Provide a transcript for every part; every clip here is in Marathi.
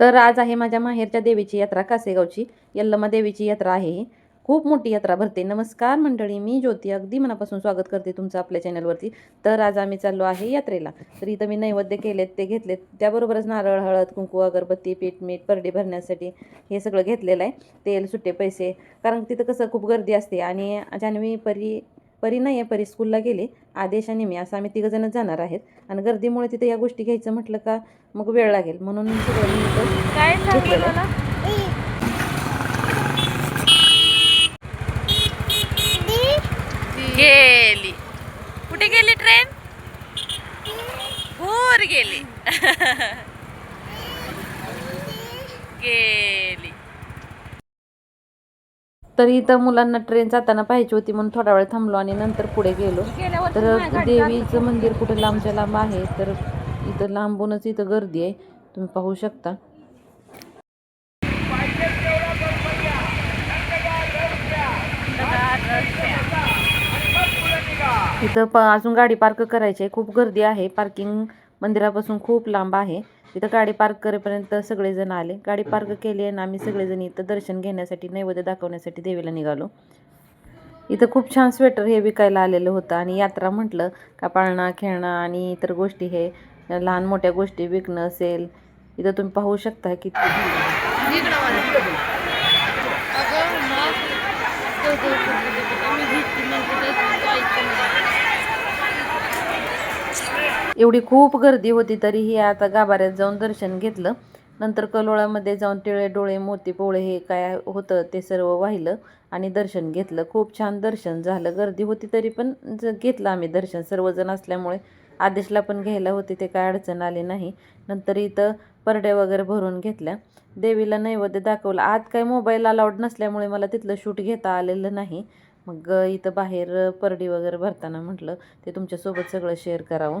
तर आज आहे माझ्या माहेरच्या देवीची यात्रा कासेगावची. यल्लमा देवीची यात्रा आहे ही. खूप मोठी यात्रा भरते. नमस्कार मंडळी मी ज्योती. अगदी मनापासून स्वागत करते तुमचं आपल्या चॅनलवरती तर आज आम्ही चाललो आहे यात्रेला. तर इथं मी नैवेद्य केलेत ते घेतलेत. त्याबरोबरच नारळ हळद कुंकू अगरबत्ती पीठ मीठ परडी भरण्यासाठी हे सगळं घेतलेलं आहे. तेल सुट्टे पैसे. कारण तिथं कसं खूप गर्दी असते आणि जान्हवी परी परी नाही आहे परी स्कूलला गेली. आदेश आणि मी असं आम्ही तिघंजणच जाणार आहेत. आणि गर्दीमुळे तिथे या गोष्टी घ्यायचं म्हटलं का मग वेळ लागेल. म्हणून सगळं मी इथं काय घेतलेलं सांगितलं आहे. गेली. कुठे गेली ट्रेन? भूर गेली. गेली. तर इथं मुलांना ट्रेन जाताना पाहिजे होती म्हणून थोडा वेळ थांबलो आणि नंतर पुढे गेलो. तर देवीचं मंदिर कुठं लांबच्या लांब आहे तर इथं लांबूनच इथं गर्दी आहे. तुम्ही पाहू शकता. इथं प अजून गाडी पार्क करायची आहे. खूप गर्दी आहे. पार्किंग मंदिरापासून खूप लांब आहे. तिथं गाडी पार्क करेपर्यंत सगळेजण आले. गाडी पार्क केली आणि आम्ही सगळेजण इथं दर्शन घेण्यासाठी नैवेद्य दाखवण्यासाठी देवीला निघालो. इथं खूप छान स्वेटर हे विकायला आलेलं होतं आणि यात्रा म्हटलं का पाळणा खेळणं आणि इतर गोष्टी हे लहान मोठ्या गोष्टी विकणं असेल इथं तुम्ही पाहू शकता की एवढी खूप गर्दी होती तरीही आता गाभाऱ्यात जाऊन दर्शन घेतलं. नंतर कलोळामध्ये जाऊन टिळे डोळे मोती पोळे हे काय होतं ते सर्व वाहिलं आणि दर्शन घेतलं. खूप छान दर्शन झालं. गर्दी होती तरी पण ज घेतलं आम्ही दर्शन. सर्वजण असल्यामुळे आदेशला पण घ्यायला होते ते काय अडचण आली नाही. नंतर इथं परड्या वगैरे भरून घेतल्या. देवीला नैवेद्य दाखवलं. आत काय मोबाईल अलाउड नसल्यामुळे मला तिथलं शूट घेता आलेलं नाही. मग इथं बाहेर परडी वगैरे भरताना म्हटलं ते तुमच्यासोबत सगळं शेअर करावं.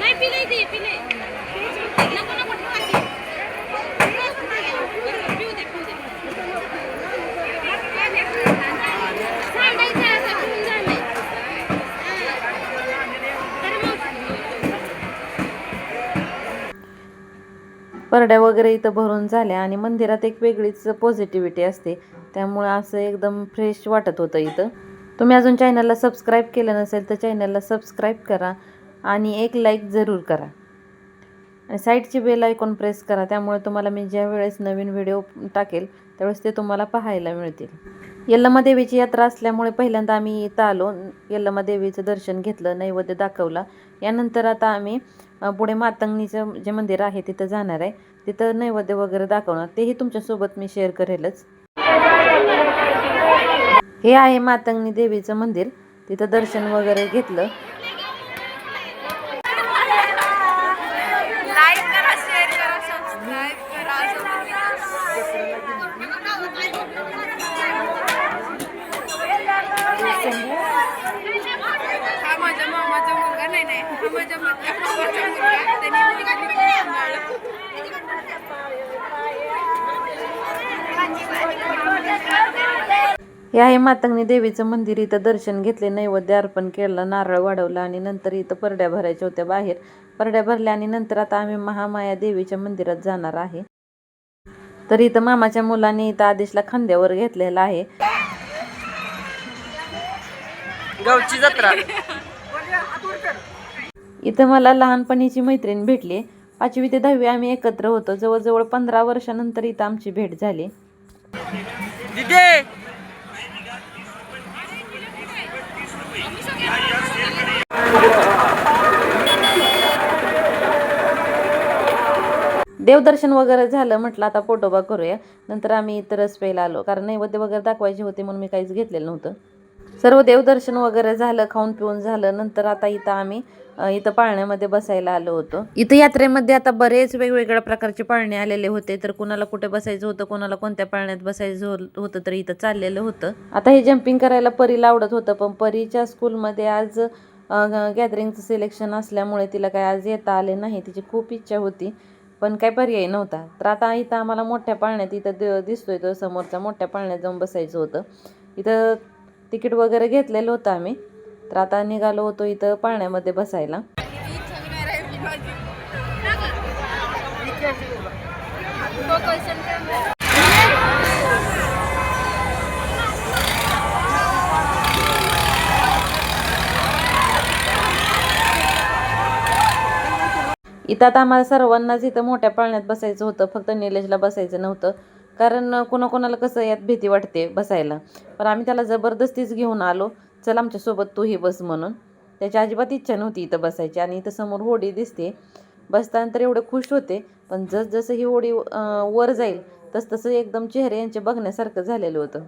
नाही पिले ते पिले नको नको ठेवा पिऊ दे पिऊ दे सांडायचं असं पिऊन झालंय तर मग परड्या वगैरे इथं भरून झाल्या आणि मंदिरात एक वेगळीच पॉझिटिव्हिटी असते. त्यामुळं असं एकदम फ्रेश वाटत होतं इथं. तुम्ही अजून चॅनलला सबस्क्राईब केलं नसेल तर चॅनलला सबस्क्राईब करा आणि एक लाईक जरूर करा. आणि साईडची बेल आयकॉन प्रेस करा त्यामुळे तुम्हाला मी ज्या वेळेस नवीन व्हिडिओ टाकेल त्यावेळेस ते तुम्हाला पाहायला मिळतील. यल्लमा देवीची यात्रा असल्यामुळे पहिल्यांदा आम्ही इथं आलो. यल्लमा देवीचं दर्शन घेतलं नैवेद्य दाखवला. यानंतर आता आम्ही पुढे मातंगणीचं जे मंदिर आहे तिथं जाणार आहे. तिथं नैवेद्य वगैरे दाखवणार. तेही तुमच्यासोबत मी शेअर करेलच. हे आहे मातंगणी देवीचं मंदिर. तिथं दर्शन वगैरे घेतलं लाईक करा शेअर करा सबस्क्राईब करा हा माझ्या मामाचा मुलगा नाही नाही हा माझ्या माझ्या मुलगा त्यांनी हे मातंगणी देवीचं मंदिर इथं दर्शन घेतले नैवेद्य अर्पण केलं नारळ वाढवलं आणि नंतर इथं परड्या भरायच्या होत्या बाहेर. परड्या भरल्या आणि नंतर आता आम्ही महामाया देवीच्या मंदिरात जाणार आहे. तर इथं मामाच्या मुलाने इथं आदेशला खांद्यावर घेतलेला आहे. गावची जत्रा. इथं मला लहानपणीची मैत्रीण भेटली. पाचवी ते दहावी आम्ही एकत्र होतो. जवळजवळ पंधरा वर्षानंतर इथं आमची भेट झाली. देवदर्शन वगैरे झालं म्हटलं आता फोटोबा करूया. नंतर आम्ही इथं रस प्यायला आलो. कारण नैवेद्य वगैरे दाखवायचे होते म्हणून मी काहीच घेतलेलं नव्हतं. सर्व देवदर्शन वगैरे झालं खाऊन पिऊन झालं. नंतर आता इथं आम्ही इथं पाळण्यामध्ये बसायला आलो होतो. इथं यात्रेमध्ये आता बरेच वेगवेगळ्या प्रकारचे पाळणे आलेले होते तर कुणाला कुठे बसायचं होतं कुणाला कोणत्या पाळण्यात बसायचं होतं तर इथं चाललेलं होतं. आता हे जम्पिंग करायला परीला आवडत होतं पण परीच्या स्कूलमध्ये आज गॅदरिंगचं सिलेक्शन असल्यामुळे तिला काय आज येता आले नाही तिची खूप इच्छा होती पण काही पर्याय नव्हता. तर आता इथं आम्हाला मोठ्या पाळण्यात इथं द दिसतोय तो समोरचा मोठ्या पाळण्यात जाऊन बसायचं होतं. इथं तिकीट वगैरे घेतलेलं होतं आम्ही तर आता निघालो होतो इथं पाळण्यामध्ये बसायला. इथं आता आम्हाला सर्वांनाच इथं मोठ्या पाळण्यात बसायचं होतं. फक्त निलेशला बसायचं नव्हतं. कारण कोणाकोणाला कसं यात भीती वाटते बसायला. पण आम्ही त्याला जबरदस्तीच घेऊन आलो. चल आमच्यासोबत तूही बस म्हणून. त्याची अजिबात इच्छा नव्हती इथं बसायची आणि इथं समोर होडी दिसते. बसताना तर एवढे खुश होते पण जसजसं ही होडी वर जाईल तस तसं एकदम चेहरे यांचे बघण्यासारखं झालेलं होतं.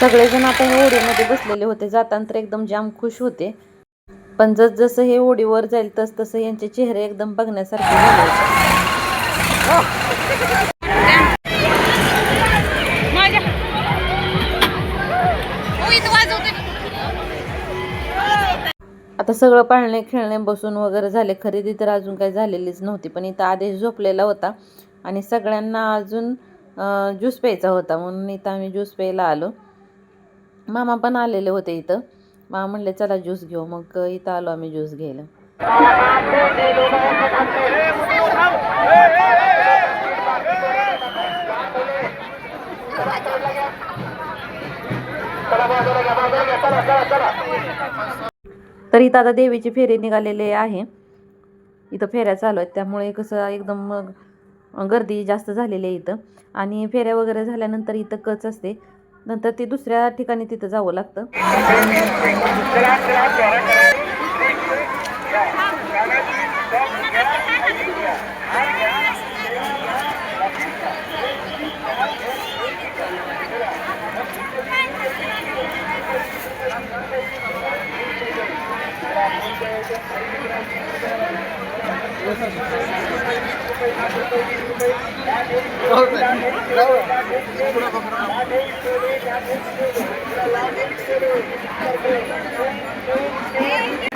सगळेजण आता हे होडीमध्ये बसलेले होते. जाताना तर एकदम जाम खुश होते. पण जसजसं हे होडीवर जाईल तस तसं यांचे चेहरे एकदम बघण्यासारखे झाले आता सगळं पाळणे खेळणे बसून वगैरे झाले. खरेदी तर अजून काही झालेलीच नव्हती पण इथं आदेश झोपलेला होता. आणि सगळ्यांना अजून ज्यूस प्यायचा होता म्हणून इथं आम्ही ज्यूस प्यायला आलो. मामा पण आलेले होते इथं. मामा म्हणले चला ज्यूस घेऊ. मग इथं आलो आम्ही ज्यूस घ्यायला. तर इथं आता देवीची फेरी निघालेली आहे. इथं फेऱ्या चालू आहेत. त्यामुळे कसं एकदम मग गर्दी जास्त झालेली आहे इथं. आणि फेऱ्या वगैरे झाल्यानंतर इथं कच असते. नंतर ती दुसऱ्या ठिकाणी तिथं जावं लागतं. व्हिडिओला लाईक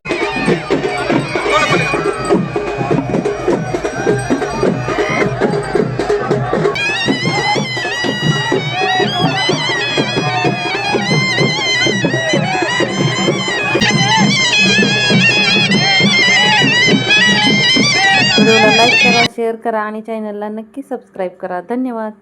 शेअर करा आणि चॅनलला नक्की सबस्क्राईब करा. धन्यवाद.